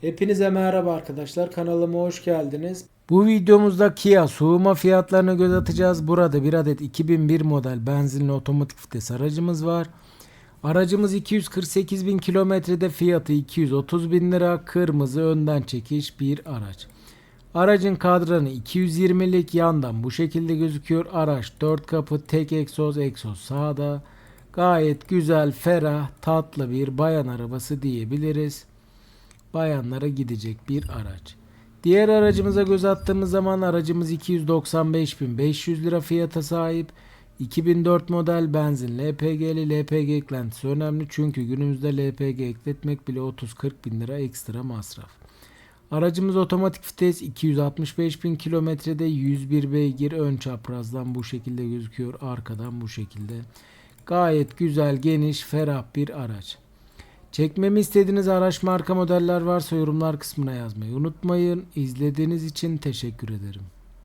Hepinize merhaba arkadaşlar. Kanalıma hoş geldiniz. Bu videomuzda Kia soğuma fiyatlarına göz atacağız. Burada bir adet 2001 model benzinli otomatik vites aracımız var. Aracımız 248 bin kilometrede fiyatı 230 bin lira. Kırmızı önden çekiş bir araç. Aracın kadranı 220'lik yandan bu şekilde gözüküyor. Araç 4 kapı tek egzoz egzoz sağda. Gayet güzel, ferah, tatlı bir bayan arabası diyebiliriz bayanlara gidecek bir araç. Diğer aracımıza göz attığımız zaman aracımız 295.500 lira fiyata sahip. 2004 model benzin LPG'li LPG eklentisi önemli çünkü günümüzde LPG ekletmek bile 30-40 bin lira ekstra masraf. Aracımız otomatik vites 265 bin kilometrede 101 beygir ön çaprazdan bu şekilde gözüküyor arkadan bu şekilde. Gayet güzel geniş ferah bir araç. Çekmemi istediğiniz araç marka modeller varsa yorumlar kısmına yazmayı unutmayın. İzlediğiniz için teşekkür ederim.